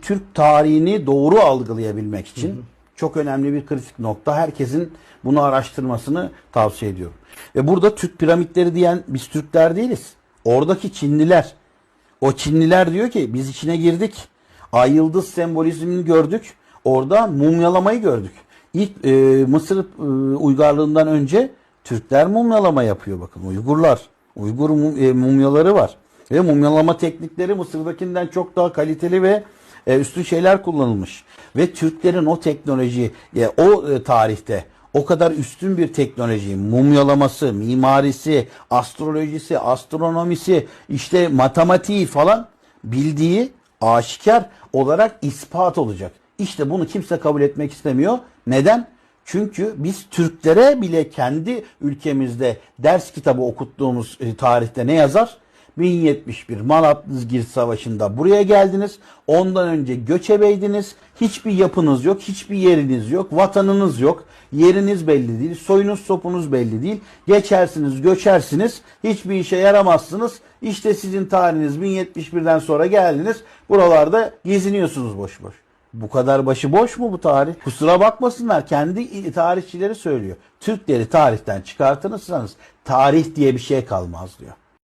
Türk tarihini doğru algılayabilmek için çok önemli bir kritik nokta. Herkesin bunu araştırmasını tavsiye ediyorum. Ve burada Türk piramitleri diyen biz Türkler değiliz. Oradaki Çinliler. O Çinliler diyor ki biz içine girdik. Ay yıldız sembolizmini gördük. Orada mumyalamayı gördük. İlk e, Mısır e, uygarlığından önce Türkler mumyalama yapıyor bakın Uygurlar. Uygur mum- e, mumyaları var. Ve mumyalama teknikleri Mısır'dakinden çok daha kaliteli ve e, üstün şeyler kullanılmış. Ve Türklerin o teknoloji, e, o e, tarihte o kadar üstün bir teknoloji, mumyalaması, mimarisi, astrolojisi, astronomisi, işte matematiği falan bildiği aşikar olarak ispat olacak. İşte bunu kimse kabul etmek istemiyor. Neden? Çünkü biz Türklere bile kendi ülkemizde ders kitabı okuttuğumuz e, tarihte ne yazar? 1071 Malazgirt Savaşı'nda buraya geldiniz. Ondan önce göçebeydiniz. Hiçbir yapınız yok, hiçbir yeriniz yok, vatanınız yok. Yeriniz belli değil, soyunuz sopunuz belli değil. Geçersiniz, göçersiniz, hiçbir işe yaramazsınız. İşte sizin tarihiniz 1071'den sonra geldiniz. Buralarda geziniyorsunuz boş boş. Bu kadar başı boş mu bu tarih? Kusura bakmasınlar. Kendi tarihçileri söylüyor. Türkleri tarihten çıkartırsanız tarih diye bir şey kalmaz diyor.